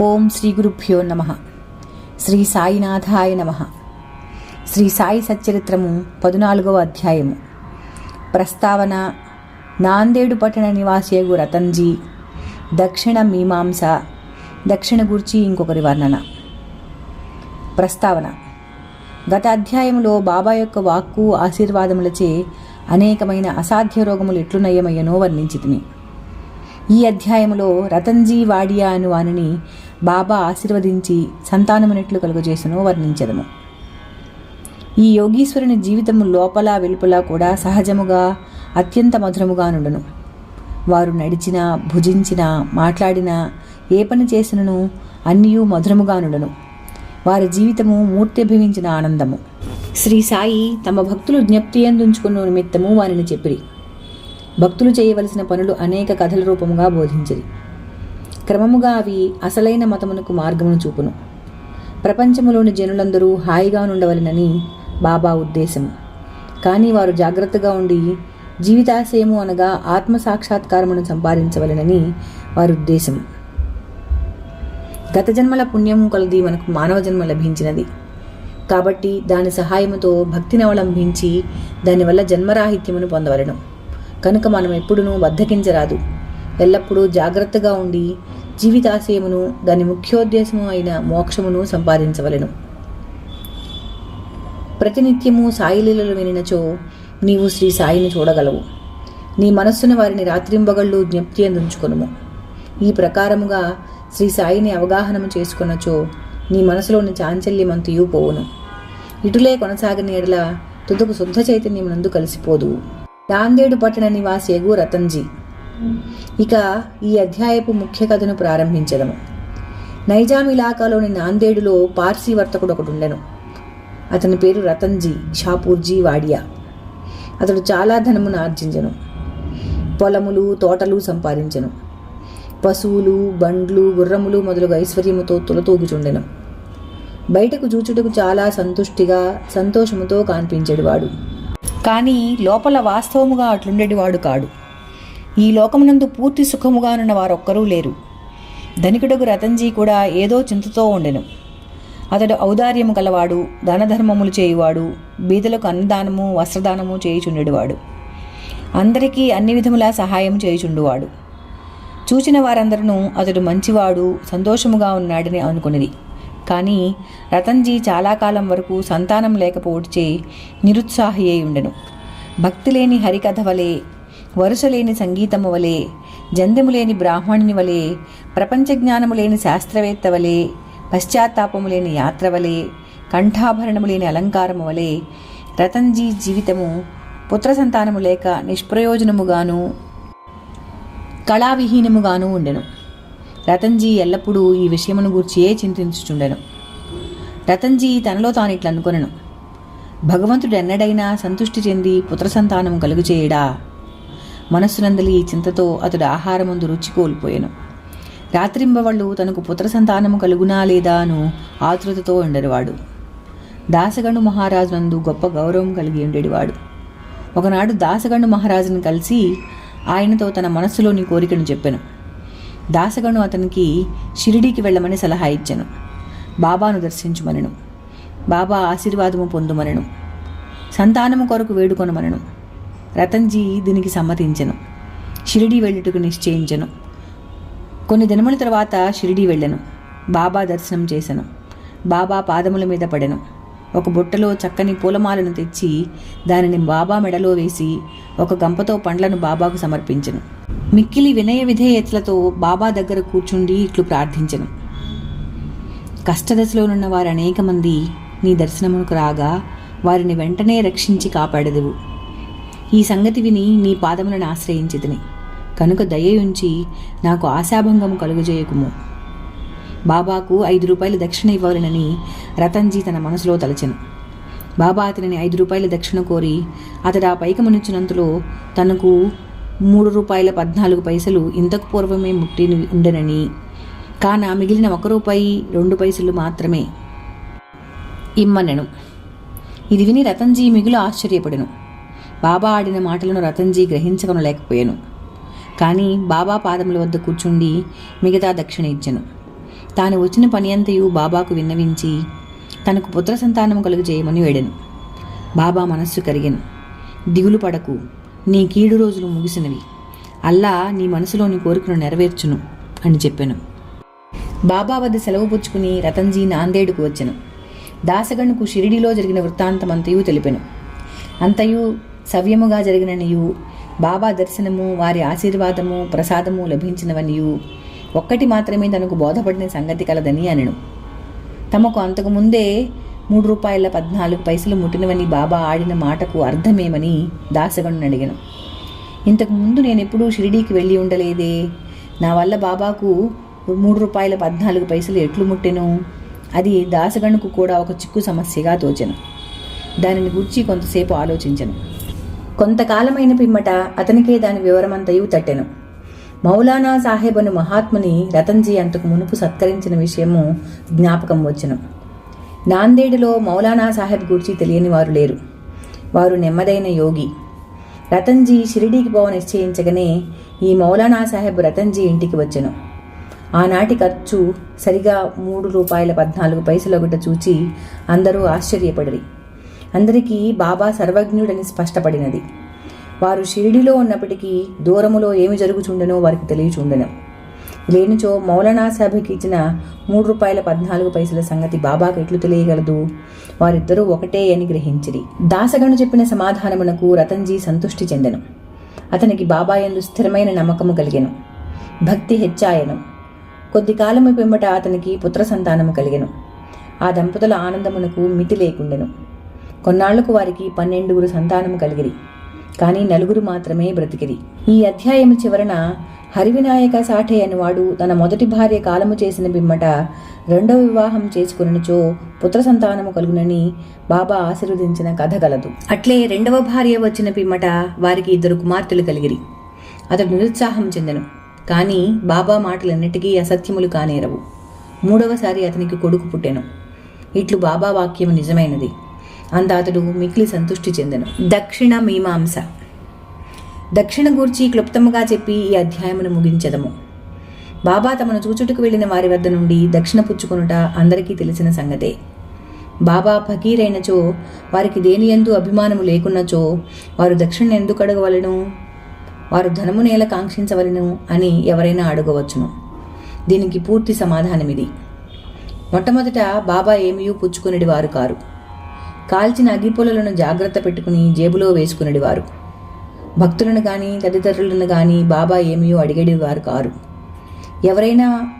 ఓం శ్రీ గురుభ్యో నమ. శ్రీ సాయినాథాయ నమ. శ్రీ సాయి సచ్చరిత్రము పదునాలుగవ అధ్యాయము. ప్రస్తావన నాందేడు పట్టణ నివాసియగు రతన్జీ దక్షిణ మీమాంస దక్షిణ గురించి ఇంకొకరి వర్ణన. ప్రస్తావన గత అధ్యాయంలో బాబా యొక్క వాక్కు ఆశీర్వాదములచే అనేకమైన అసాధ్య రోగములు ఎట్లు నయమయ్యనో వర్ణించితిని ఈ అధ్యాయములో రతన్జీ వాడియా అను వానిని బాబా ఆశీర్వదించి సంతానమునట్లు కలుగజేసును వర్ణించదము. ఈ యోగీశ్వరుని జీవితము లోపల వెలుపల కూడా సహజముగా అత్యంత మధురముగానుండును వారు నడిచినా భుజించినా మాట్లాడినా ఏ పని చేసినను అన్నియూ మధురముగానుడను వారి జీవితము మూర్తిభవించిన ఆనందము. శ్రీ సాయి తమ భక్తులు జ్ఞప్తి ఎందుంచుకున్న నిమిత్తము వారిని చెప్పిరి. భక్తులు చేయవలసిన పనులు అనేక కథల రూపముగా బోధించిరి. క్రమముగా అవి అసలైన మతమునకు మార్గమును చూపును. ప్రపంచములోని జనులందరూ హాయిగా ఉండవలనని బాబా ఉద్దేశం. కానీ వారు జాగ్రత్తగా ఉండి జీవితాశయము అనగా ఆత్మ సాక్షాత్కారమును సంపాదించవలనని వారి ఉద్దేశం. గత జన్మల పుణ్యము కొలది మనకు మానవ జన్మ లభించినది. కాబట్టి దాని సహాయముతో భక్తిని అవలంబించి దానివల్ల జన్మరాహిత్యమును పొందవలను. కనుక మనం ఎప్పుడునూ బద్దకించరాదు. ఎల్లప్పుడూ జాగ్రత్తగా ఉండి జీవితాశయమును దాని ముఖ్యోద్దేశము అయిన మోక్షమును సంపాదించవలెను. ప్రతినిత్యము సాయిలీలలు వినినచో నీవు శ్రీ సాయిని చూడగలవు. నీ మనస్సును వారిని రాత్రింబగళ్ళు జ్ఞప్తి అందుంచుకొనుము ఈ ప్రకారముగా శ్రీ సాయిని అవగాహనము చేసుకున్నచో నీ మనసులోని చాంచల్యమంతయు పోవును. ఇటులే కొనసాగని ఎడల తుదకు శుద్ధ చైతన్యమునందు కలిసిపోదు. నాందేడు పట్టణ నివాసి ఎగు రతన్జీ. ఇక ఈ అధ్యాయపు ముఖ్య కథను ప్రారంభించడము నైజాం ఇలాకాలోని నాందేడులో పార్సీ వర్తకుడు ఒకడు ఉండెను. అతని పేరు రతన్జీ షాపూర్జీ వాడియా. అతడు చాలా ధనమును ఆర్జించను. పొలములు తోటలు సంపాదించెను. పశువులు బండ్లు గుర్రములు మొదలగు ఐశ్వర్యముతో తులతూగుచుండెను. బయటకు చూచుటకు చాలా సంతుష్టిగా సంతోషముతో కనిపించేవాడు కానీ లోపల వాస్తవముగా అట్లుండేటివాడు కాడు. ఈ లోకమునందు పూర్తి సుఖముగానున్న వారొక్కరూ లేరు. ధనికుడకు రతన్జీ కూడా ఏదో చింతతో ఉండెను. అతడు ఔదార్యము గలవాడు దానధర్మములు చేయువాడు బీదలకు అన్నదానము వస్త్రదానము చేయుచుండేవాడు అందరికీ అన్ని విధములా సహాయం చేయుచుండువాడు. చూచిన వారందరూ అతడు మంచివాడు సంతోషముగా ఉన్నాడని అనుకునేది కానీ రతన్జీ చాలా కాలం వరకు సంతానం లేకపోవచ్చే నిరుత్సాహి అయి ఉండెను. భక్తి లేని హరికథ వలె వరుస లేని సంగీతము వలె జందెము లేని బ్రాహ్మణుని వలె ప్రపంచ జ్ఞానము లేని శాస్త్రవేత్త వలె పశ్చాత్తాపము లేని యాత్ర వలె కంఠాభరణము లేని అలంకారము వలె రతన్జీ జీవితము పుత్ర సంతానము లేక నిష్ప్రయోజనముగాను కళావిహీనముగాను ఉండెను. రతన్జీ ఎల్లప్పుడూ ఈ విషయమును గూర్చియే చింతించుచుండెను. రతన్జీ తనలో తాను ఇట్లా అనుకొనను. భగవంతుడు ఎన్నడైనా సంతుష్టి చెంది పుత్ర సంతానం కలుగు చేయడా మనస్సునందలి ఈ చింతతో అతడు ఆహారముందు రుచి కోల్పోయాను. రాత్రింబవళ్ళు తనకు పుత్ర సంతానము కలుగునా లేదా అను ఆతృతతో ఉండేవాడు దాసగండు మహారాజు నందు గొప్ప గౌరవం కలిగి ఉండేవాడు ఒకనాడు దాసగండు మహారాజును కలిసి ఆయనతో తన మనస్సులోని కోరికను చెప్పాను. దాసగను అతనికి షిరిడీకి వెళ్ళమని సలహా ఇచ్చాను. బాబాను దర్శించుమనను. బాబా ఆశీర్వాదము పొందుమనను. సంతానము కొరకు వేడుకొనమనను. రతన్జీ దీనికి సమ్మతించను. షిరిడీ వెళ్ళుటకు నిశ్చయించను. కొన్ని దినముల తర్వాత షిరిడీ వెళ్ళను. బాబా దర్శనం చేశాను బాబా పాదముల మీద పడెను. ఒక బుట్టలో చక్కని పూలమాలను తెచ్చి దానిని బాబా మెడలో వేసి ఒక గంపతో పండ్లను బాబాకు సమర్పించను. మిక్కిలి వినయ విధేయతలతో బాబా దగ్గర కూర్చుండి ఇట్లు ప్రార్థించను. కష్టదశలోనున్న వారు అనేక మంది నీ దర్శనమునకు రాగా వారిని వెంటనే రక్షించి కాపాడదువు. ఈ సంగతి విని నీ పాదములను ఆశ్రయించితిని కనుక దయ ఉంచి నాకు ఆశాభంగము కలుగజేయకుము. బాబాకు ఐదు రూపాయల దక్షిణ ఇవ్వాలనని రతన్జీ తన మనసులో తలచెను. బాబా అతనిని ఐదు రూపాయల దక్షిణ కోరి అతడు ఆ పైకమునిచ్చినంతలో తనకు మూడు రూపాయల పద్నాలుగు పైసలు ఇంతకు పూర్వమే ముట్టి ఉండనని. కాన మిగిలిన ఒక రూపాయి రెండు పైసలు మాత్రమే ఇమ్మనెను. ఇది విని రతన్జీ మిగులు ఆశ్చర్యపడెను. బాబా ఆడిన మాటలను రతన్జీ గ్రహించగనలేకపోయాను కానీ బాబా పాదముల వద్ద కూర్చుండి మిగతా దక్షిణ ఇచ్చెను. తాను వచ్చిన పని అంతయు బాబాకు విన్నవించి తనకు పుత్ర సంతానం కలుగు చేయమని వేడెను. బాబా మనస్సు కరిగెను. దిగులు పడకు నీ కీడు రోజులు ముగిసినవి. అల్లా నీ మనసులోని కోరికను నెరవేర్చును అని చెప్పాను. బాబా వద్ద సెలవు పుచ్చుకుని రతన్జీ నాందేడుకు వచ్చెను. దాసగణుకు షిరిడిలో జరిగిన వృత్తాంతమంతయు తెలిపెను. అంతయు సవ్యముగా జరిగిననియు బాబా దర్శనము వారి ఆశీర్వాదము ప్రసాదము లభించినవనియు ఒక్కటి మాత్రమే తనకు బోధపడిన సంగతి కలదని అనను. తమకు అంతకు ముందే మూడు రూపాయల పద్నాలుగు పైసలు ముట్టినవని బాబా ఆడిన మాటకు అర్థమేమని దాసగణుని అడిగాను. ఇంతకుముందు నేనెప్పుడూ నేను ఎప్పుడూ షిరిడీకి వెళ్ళి ఉండలేదే. నా వల్ల బాబాకు మూడు రూపాయల పద్నాలుగు పైసలు ఎట్లు ముట్టెను? అది దాసగణుకు కూడా ఒక చిక్కు సమస్యగా తోచెను. దానిని గుర్చి కొంతసేపు ఆలోచించను. కొంతకాలమైన పిమ్మట అతనికే దాని వివరమంతయు తట్టెను. మౌలానా సాహెబ్ అను మహాత్ముని రతన్జీ అంతకు మునుపు సత్కరించిన విషయము జ్ఞాపకం వచ్చును. నాందేడులో మౌలానా సాహెబ్ గురించి తెలియని వారు లేరు. వారు నెమ్మదైన యోగి. రతన్జీ షిరిడీకి పోవ నిశ్చయించగానే ఈ మౌలానా సాహెబ్ రతన్జీ ఇంటికి వచ్చెను. ఆనాటి ఖర్చు సరిగా మూడు రూపాయల పద్నాలుగు పైసలు ఒకట చూచి అందరూ ఆశ్చర్యపడిరి. అందరికీ బాబా సర్వజ్ఞుడని స్పష్టపడినది. వారు షిరిడిలో ఉన్నప్పటికీ దూరములో ఏమి జరుగుచుండనో వారికి తెలియచుండెను. లేనిచో మౌలానా సాహెబ్కి ఇచ్చిన మూడు రూపాయల పద్నాలుగు పైసల సంగతి బాబాకు ఎట్లు తెలియగలదు? వారిద్దరూ ఒకటే అని గ్రహించిరి. దాసగను చెప్పిన సమాధానమునకు రతన్జీ సంతుష్టి చెందెను. అతనికి బాబా యందు స్థిరమైన నమ్మకము కలిగెను. భక్తి హెచ్చాయను. కొద్ది కాలము పిమ్మట అతనికి పుత్ర సంతానము కలిగెను. ఆ దంపతుల ఆనందమునకు మితి లేకుండెను. కొన్నాళ్ళకు వారికి పన్నెండుగురు సంతానము కలిగిరి. కానీ నలుగురు మాత్రమే బ్రతికిరి. ఈ అధ్యాయము చివరన హరివినాయక సాఠే అనువాడు తన మొదటి భార్య కాలము చేసిన బిమ్మట రెండవ వివాహం చేసుకునిచో పుత్ర సంతానము కలుగునని బాబా ఆశీర్వదించిన కథ గలదు. అట్లే రెండవ భార్య వచ్చిన పిమ్మట వారికి ఇద్దరు కుమార్తెలు కలిగిరి. అతడు నిరుత్సాహం చెందను. కానీ బాబా మాటలన్నిటికీ అసత్యములు కానేరవు. మూడవసారి అతనికి కొడుకు పుట్టెను. ఇట్లు బాబా వాక్యం నిజమైనది. అంత అతడు మిక్కిలి సంతుష్టి చెందెను. దక్షిణ మీమాంస. దక్షిణ గూర్చి క్లుప్తముగా చెప్పి ఈ అధ్యాయమును ముగించదము. బాబా తమను చూచుటకు వెళ్ళిన వారి వద్ద నుండి దక్షిణ పుచ్చుకొనుట అందరికీ తెలిసిన సంగతే. బాబా ఫకీరైనచో వారికి దేని ఎందు అభిమానము లేకున్నచో వారు దక్షిణ ఎందుకు అడగవలను? వారు ధనము నేల కాంక్షించవలను అని ఎవరైనా అడగవచ్చును. దీనికి పూర్తి సమాధానమిది. మొట్టమొదట బాబా ఏమీ పుచ్చుకునేది వారు కారు. కాల్చిన అగ్గిపుల్లలను జాగ్రత్త పెట్టుకుని జేబులో వేసుకునేవారు. భక్తులను కానీ తదితరులను కానీ బాబా ఏమీ అడిగేవారు కారు. ఎవరైనా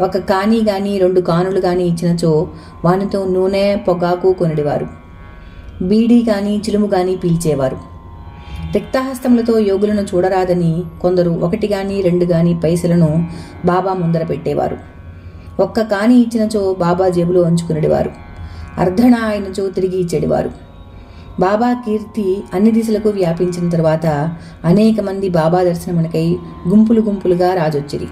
ఒక కాని కానీ రెండు కానులు కానీ ఇచ్చినచో వానితో నూనె పొగాకు కొనిడివారు. బీడీ కానీ చిలుము కానీ పీల్చేవారు. రిక్తహస్తములతో యోగులను చూడరాదని కొందరు ఒకటి కానీ రెండు కానీ పైసలను బాబా ముందర పెట్టేవారు. ఒక్క కాని ఇచ్చినచో బాబా జేబులో ఉంచుకునేవారు. అర్ధణ ఆయనచో తిరిగి ఇచ్చేడివారు బాబా కీర్తి అన్ని దిశలకు వ్యాపించిన తర్వాత అనేక మంది బాబా దర్శనమునకై గుంపులు గుంపులుగా రాజొచ్చిరి.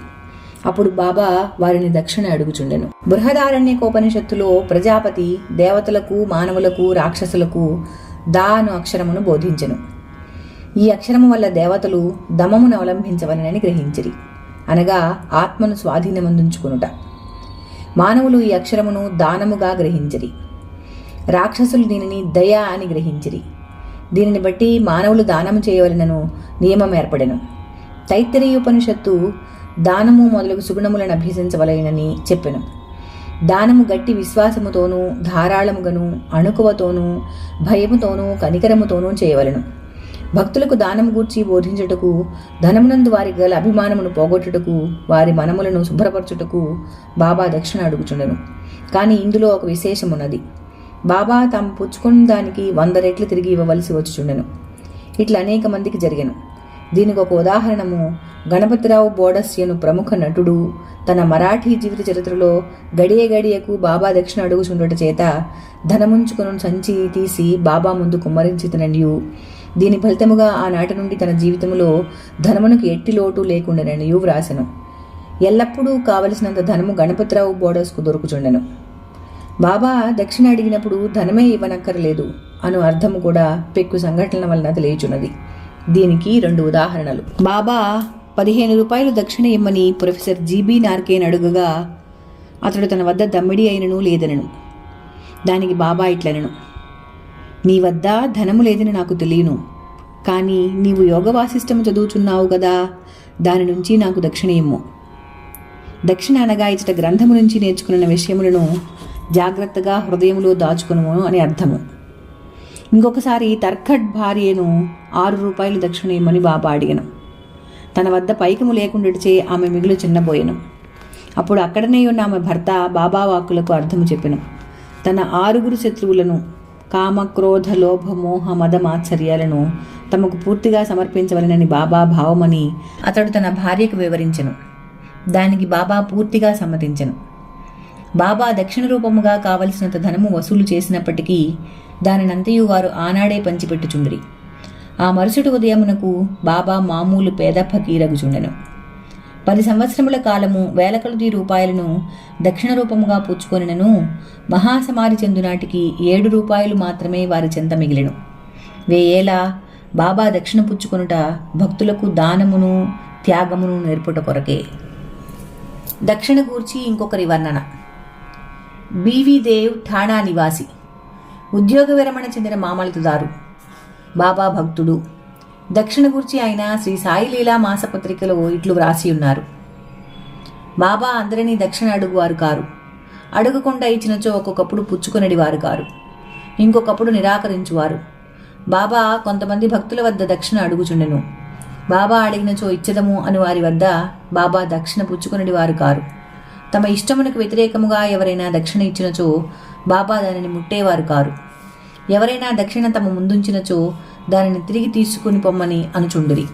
అప్పుడు బాబా వారిని దక్షిణ అడుగుచుండెను. బృహదారణ్యకోపనిషత్తులో ప్రజాపతి దేవతలకు మానవులకు రాక్షసులకు దా అను అక్షరమును బోధించెను. ఈ అక్షరము వల్ల దేవతలు దమమును అవలంబించవలనని గ్రహించిరి. అనగా ఆత్మను స్వాధీనమందుంచుకునుట. మానవులు ఈ అక్షరమును దానముగా గ్రహించిరి. రాక్షసులు దీనిని దయ అని గ్రహించిరి. దీనిని బట్టి మానవులు దానము చేయవలనను నియమం ఏర్పడెను. తైత్తరీయోపనిషత్తు దానము మొదలగు సుగుణములను అభ్యసించవలెనని చెప్పెను. దానము గట్టి విశ్వాసముతోనూ ధారాళముగను అణుకువతోనూ భయముతోనూ కనికరముతోనూ చేయవలను. భక్తులకు దానము గూర్చి బోధించుటకు ధనమునందు వారికి గల అభిమానమును పోగొట్టుటకు వారి మనములను శుభ్రపరచుటకు బాబా దక్షిణ అడుగుచుండెను. కానీ ఇందులో ఒక విశేషమున్నది. బాబా తాము పుచ్చుకున్న దానికి వంద రెట్లు తిరిగి ఇవ్వవలసి వచ్చుచుండెను. ఇట్లా అనేక మందికి జరిగెను. దీనికి ఒక ఉదాహరణము గణపతిరావు బోడస్యను ప్రముఖ నటుడు తన మరాఠీ జీవిత చరిత్రలో గడియ గడియకు బాబా దక్షిణ అడుగుచుండట చేత ధనముంచుకును సంచి తీసి బాబా ముందు కుమ్మరించితననియు. దీని ఫలితముగా ఆనాటి నుండి తన జీవితంలో ధనమునకు ఎట్టి లోటు లేకుండాననియు వ్రాసెను. ఎల్లప్పుడూ కావలసినంత ధనము గణపతిరావు బోడస్కు దొరుకుచుండెను. బాబా దక్షిణ అడిగినప్పుడు ధనమే ఇవ్వనక్కర్లేదు అను అర్థము కూడా పెక్కు సంఘటనల వలన తెలియచున్నది. దీనికి రెండు ఉదాహరణలు. బాబా పదిహేను రూపాయలు దక్షిణ ఇమ్మని ప్రొఫెసర్ జీబీ నార్కేన్ అడుగగా అతడు తన వద్ద దమ్మిడి అయినను లేదనను. దానికి బాబా ఇట్లనను. నీ వద్ద ధనము లేదని నాకు తెలియను. కానీ నీవు యోగ వాసిష్టము చదువుచున్నావు కదా దాని నుంచి నాకు దక్షిణ ఇమ్ము. దక్షిణ అనగా ఇచ్చట గ్రంథము నుంచి నేర్చుకున్న విషయములను జాగ్రత్తగా హృదయంలో దాచుకును అని అర్థము. ఇంకొకసారి తర్కట్ భార్యను ఆరు రూపాయలు దక్షిణ ఇమ్మని బాబా అడిగను. తన వద్ద పైకము లేకుండాచే ఆమె మిగులు చిన్నబోయెను. అప్పుడు అక్కడనే ఉన్న ఆమె భర్త బాబా వాక్కులకు అర్థము చెప్పెను. తన ఆరుగురు శత్రువులను కామ క్రోధ లోభ మోహ మద మాత్సర్యాలను తమకు పూర్తిగా సమర్పించవలనని బాబా భావమని అతడు తన భార్యకు వివరించెను. దానికి బాబా పూర్తిగా సమ్మతించెను. బాబా దక్షిణ రూపముగా కావలసినంత ధనము వసూలు చేసినప్పటికీ దానినంతయు వారు ఆనాడే పంచిపెట్టుచుండిరి. ఆ మరుసటి ఉదయమునకు బాబా మామూలు పేద ఫకీరగుచుండెను పది సంవత్సరముల కాలము వేల కొలది రూపాయలను దక్షిణ రూపముగా పుచ్చుకొనినను మహాసమారి చెందునాటికి ఏడు రూపాయలు మాత్రమే వారి చెంత మిగిలెను. వేయేలా బాబా దక్షిణ పుచ్చుకొనుట భక్తులకు దానమును త్యాగమును నేర్పుట కొరకే. దక్షిణ గూర్చి ఇంకొకరి వర్ణన. బీవీ దేవ్ ఠాణా నివాసి. ఉద్యోగ విరమణ చెందిన మామలతుదారు. బాబా భక్తుడు. దక్షిణ గురించి ఆయన శ్రీ సాయి లీలా మాసపత్రికలో ఇట్లు వ్రాసి ఉన్నారు. బాబా అందరినీ దక్షిణ అడుగువారు కారు. అడుగకుండా ఇచ్చినచో ఒక్కొక్కప్పుడు పుచ్చుకొనడి వారు కారు. ఇంకొకప్పుడు నిరాకరించువారు. బాబా కొంతమంది భక్తుల వద్ద దక్షిణ అడుగుచుండెను. బాబా అడిగినచో ఇచ్చదము అని వారి వద్ద బాబా దక్షిణ పుచ్చుకొనడి వారు కారు. తమ ఇష్టమునకు వ్యతిరేకముగా ఎవరైనా దక్షిణ ఇచ్చినచో బాబా దానిని ముట్టేవారు కారు. ఎవరైనా దక్షిణ తమ ముందుంచినచో దానిని తిరిగి తీసుకుని పొమ్మని అనుచుండిరి.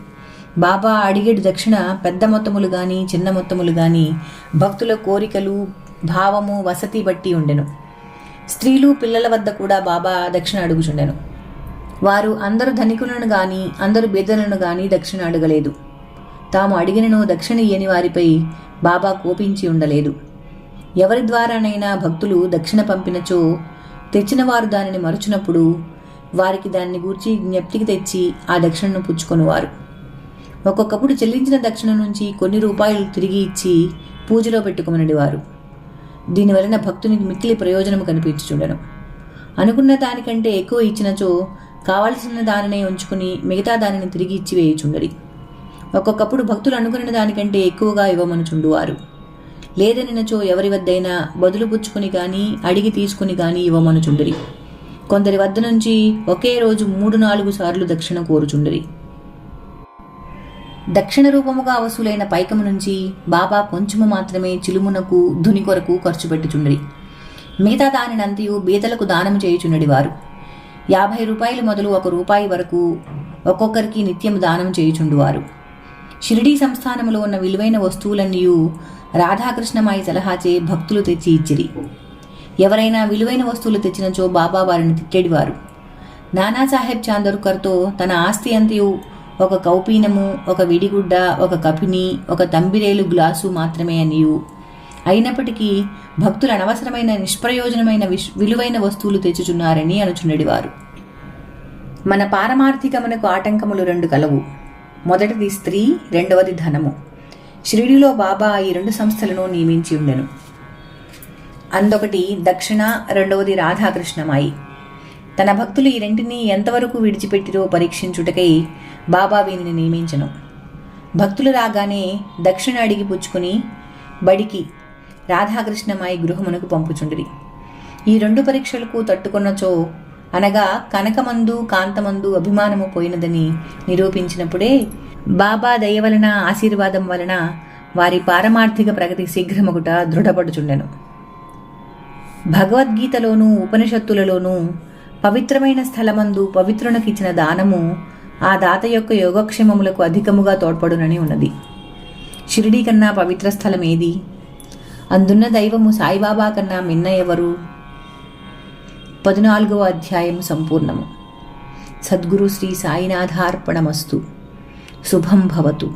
బాబా అడిగేడు దక్షిణ పెద్ద మొత్తములు గాని చిన్న మొత్తములు గాని భక్తుల కోరికలు భావము వసతి బట్టి ఉండెను. స్త్రీలు పిల్లల వద్ద కూడా బాబా దక్షిణ అడుగుచుండెను. వారు అందరు ధనికులను గాని అందరు బేదలను గాని దక్షిణ అడగలేదు. తాము అడిగినను దక్షిణ ఇయ్యని వారిపై బాబా కోపించి ఉండలేదు. ఎవరి ద్వారానైనా భక్తులు దక్షిణ పంపినచో తెచ్చిన వారు దానిని మరుచునప్పుడు వారికి దాన్ని గూర్చి జ్ఞప్తికి తెచ్చి ఆ దక్షిణను పుచ్చుకొనివారు. ఒక్కొక్కప్పుడు చెల్లించిన దక్షిణ నుంచి కొన్ని రూపాయలు తిరిగి ఇచ్చి పూజలో పెట్టుకోమనడివారు దీనివలన భక్తునికి మిక్కిలి ప్రయోజనము కనిపించుచుండెను. అనుకున్న దానికంటే ఎక్కువ ఇచ్చినచో కావలసిన దానినే ఉంచుకుని మిగతా దానిని తిరిగి ఇచ్చి వేయుచుండరి ఒక్కొక్కప్పుడు భక్తులు అనుకున్న దానికంటే ఎక్కువగా ఇవ్వమనుచుండువారు లేదనినచో ఎవరి వద్దైనా బదులు పుచ్చుకుని కానీ అడిగి తీసుకుని కానీ ఇవ్వమనుచుండిరి కొందరి వద్ద నుంచి ఒకే రోజు మూడు నాలుగు సార్లు దక్షిణ కోరుచుండిరి. దక్షిణ రూపముగా వసూలైన పైకము నుంచి బాబా కొంచెము మాత్రమే చిలుమునకు ధుని కొరకు ఖర్చు పెట్టుచుండిరి. మిగతా దానినంతయు బీదలకు దానం చేయుచున్నడి వారు యాభై రూపాయలు మొదలు ఒక రూపాయి వరకు ఒక్కొక్కరికి నిత్యం దానం చేయుచుండువారు. షిరిడీ సంస్థానములో ఉన్న విలువైన వస్తువులన్నీ రాధాకృష్ణమాయి సలహాచే భక్తులు తెచ్చి ఇచ్చిరి. ఎవరైనా విలువైన వస్తువులు తెచ్చినచో బాబా వారిని తిట్టేడివారు. నానాసాహెబ్ చాందోర్కర్తో తన ఆస్తి అంతయు ఒక కౌపీనము ఒక విడిగుడ్డ ఒక కపిని ఒక తంబిరేలు గ్లాసు మాత్రమే అనియు. అయినప్పటికీ భక్తులు అనవసరమైన నిష్ప్రయోజనమైన విష్ విలువైన వస్తువులు తెచ్చుచున్నారని అనుచున్నడివారు మన పారమార్థికమునకు ఆటంకములు రెండు కలవు. మొదటిది స్త్రీ రెండవది ధనము. షిరిడిలో బాబా ఈ రెండు సంస్థలను నియమించి ఉండెను. అందొకటి దక్షిణ రెండవది రాధాకృష్ణమాయి. తన భక్తులు ఈ రెంటిని ఎంతవరకు విడిచిపెట్టిరో పరీక్షించుటకై బాబా వీనిని నియమించను. భక్తులు రాగానే దక్షిణ అడిగి పుచ్చుకుని బడికి రాధాకృష్ణమాయి గృహమునకు పంపుచుండిరి. ఈ రెండు పరీక్షలకు తట్టుకున్నచో అనగా కనకమందు కాంతమందు అభిమానము పోయినదని నిరూపించినప్పుడే బాబా దయ వలన ఆశీర్వాదం వలన వారి పారమార్థిక ప్రగతి శీఘ్రమగుట దృఢపడుచుండెను. భగవద్గీతలోనూ ఉపనిషత్తులలోనూ పవిత్రమైన స్థలమందు పవిత్రునకిచ్చిన దానము ఆ దాత యొక్క యోగక్షేమములకు అధికముగా తోడ్పడునని ఉన్నది. షిరిడీ కన్నా పవిత్ర స్థలం ఏది అందున్న దైవము సాయిబాబా కన్నా మిన్న ఎవరు పద్నాలుగవ అధ్యాయం సంపూర్ణము. సద్గురు శ్రీ సాయినాథార్పణమస్తు. శుభం భవతు.